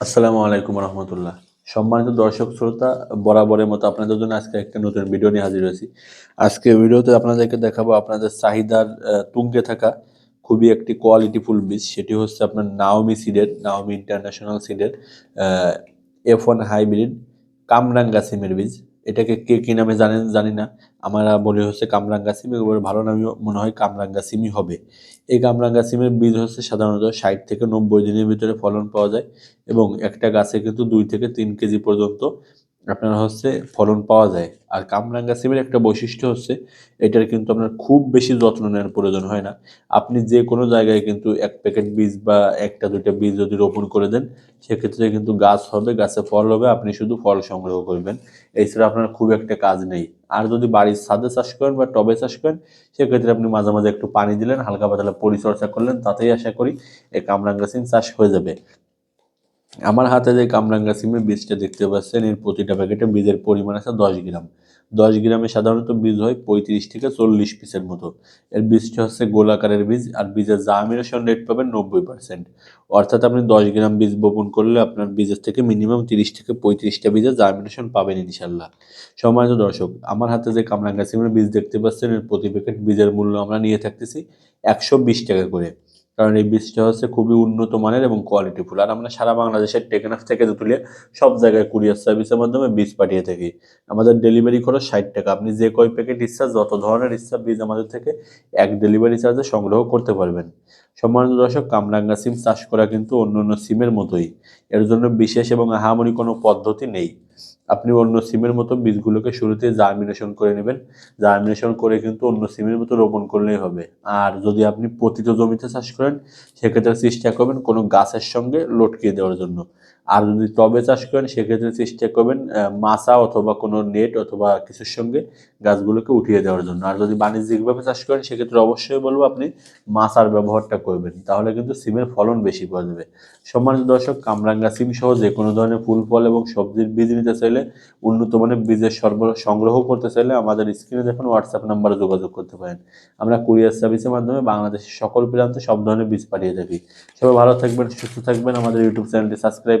আসসালামু আলাইকুম রহমতুল্লাহ। সম্মানিত দর্শক শ্রোতা, বরাবরের মতো আপনাদের জন্য আজকে একটা নতুন ভিডিও নিয়ে হাজির হয়েছি। আজকে ভিডিওতে আপনাদেরকে দেখাবো আপনাদের চাহিদার তুঙ্গে থাকা খুবই একটি কোয়ালিটিফুল বীজ। সেটি হচ্ছে আপনার নাওমি সিডের নাওমি ইন্টারন্যাশনাল সিডের এফ ওয়ান হাইব্রিড কামরাঙ্গা সিমের বীজ। এটাকে কে কি নামে জানেন, জানি না। আমরা বলি হচ্ছে কামরাঙ্গা সিম, এবার ভালো নামে মনে হয় কামরাঙ্গা সিমই হবে। এই কামরাঙ্গা সিমের বীজ হচ্ছে সাধারণত ষাট থেকে নব্বই দিনের ভিতরে ফলন পাওয়া যায় এবং একটা গাছে কিন্তু দুই থেকে তিন কেজি পর্যন্ত আপনার হচ্ছে ফলন পাওয়া যায়। আর কামরাঙ্গা সিমের একটা বৈশিষ্ট্য হচ্ছে, এটার কিন্তু আপনার খুব বেশি যত্ন নেওয়ার প্রয়োজন হয় না। আপনি যে কোনো জায়গায় কিন্তু এক প্যাকেট বীজ বা একটা, দুইটা বীজ যদি রোপণ করে দেন, সেক্ষেত্রে কিন্তু গাছ হবে, গাছে ফল হবে, আপনি শুধু ফল সংগ্রহ করবেন। এছাড়া আপনার খুব একটা কাজ নেই। আর যদি বাড়ির ছাদে চাষ করেন বা টবে চাষ করেন, সেক্ষেত্রে আপনি মাঝে মাঝে একটু পানি দিলেন, হালকা পাতলা পরিচর্যা করলেন, তাতেই আশা করি এই কামরাঙ্গা সিম চাষ হয়ে যাবে। আমার হাতে যে কামরাঙ্গা সিমের বীজটা দেখতে পাচ্ছেন, এর প্রতিটা প্যাকেটে বীজের পরিমাণ আছে দশ গ্রাম। দশ গ্রামে সাধারণত বীজ হয় পঁয়ত্রিশ থেকে চল্লিশ পিসের মতো। এর বীজটা হচ্ছে গোলাকারের বীজ, আর বীজের জার্মিনেশন রেট পাবেন নব্বই পার্সেন্ট অর্থাৎ আপনি দশ গ্রাম বীজ বপন করলে আপনার বীজের থেকে মিনিমাম তিরিশ থেকে পঁয়ত্রিশটা বীজের জার্মিনেশন পাবেন ইনশাল্লাহ সম্মানিত দর্শক, আমার হাতে যে কামরাঙ্গা সিমের বীজ দেখতে পাচ্ছেন, এর প্রতি প্যাকেট বীজের মূল্য আমরা নিয়ে থাকতেছি একশো বিশ টাকা করে। কারণ এই বীজটা হচ্ছে খুবই উন্নত মানের এবং কোয়ালিটিফুল আর আমরা সারা বাংলাদেশের টেকনাফ থেকে তুলে সব জায়গায় কুরিয়ার সার্ভিসের মাধ্যমে বীজ পাঠিয়ে থাকি। আমাদের ডেলিভারি খরচ ষাট টাকা। আপনি যে কয় প্যাকেট ইচ্ছা, যত ধরনের ইচ্ছা বীজ আমাদের থেকে এক ডেলিভারি চার্জে সংগ্রহ করতে পারবেন। সম্মানিত দর্শক, কামরাঙ্গা সিম চাষ করা কিন্তু অন্য অন্য সিমের মতোই। এর জন্য বিশেষ এবং আহামরি কোনো পদ্ধতি নেই। আপনি অন্য সিমের মতো বীজগুলোকে শুরুতে জার্মিনেশন করে নেবেন। জার্মিনেশন করে কিন্তু অন্য সিমের মতো রোপণ করলেই হবে। আর যদি আপনি পতিত জমিতে চাষ করেন, সেক্ষেত্রে চেষ্টা করবেন কোনো গাছের সঙ্গে লটকিয়ে দেওয়ার জন্য। আর যদি টবে চাষ করেন, সেক্ষেত্রে চেষ্টা করবেন মাচা অথবা কোনো নেট অথবা কিছুর সঙ্গে গাছগুলোকে উঠিয়ে দেওয়ার জন্য। আর যদি বাণিজ্যিকভাবে চাষ করেন, সেক্ষেত্রে অবশ্যই বলব আপনি মাচার ব্যবহারটা করবেন। তাহলে কিন্তু সিমের ফলন বেশি পাওয়া যাবে। সম্মানিত দর্শক, কামরাঙ্গা সিম সহ যে কোনো ধরনের ফুল, ফল এবং সবজির বীজ নিতে চাইলে উন্নত মানের বীজের সরবরাহ সংগ্রহ করতে চাইলে আমাদের স্ক্রিনে দেখুন হোয়াটসঅ্যাপ নাম্বারে যোগাযোগ করতে পারেন। আমরা কুরিয়ার সার্ভিসের মাধ্যমে বাংলাদেশের সকল প্রান্তে সব ধরনের বীজ পাঠিয়ে থাকি। সবাই ভালো থাকবেন, সুস্থ থাকবেন। আমাদের ইউটিউব চ্যানেলটি সাবস্ক্রাইব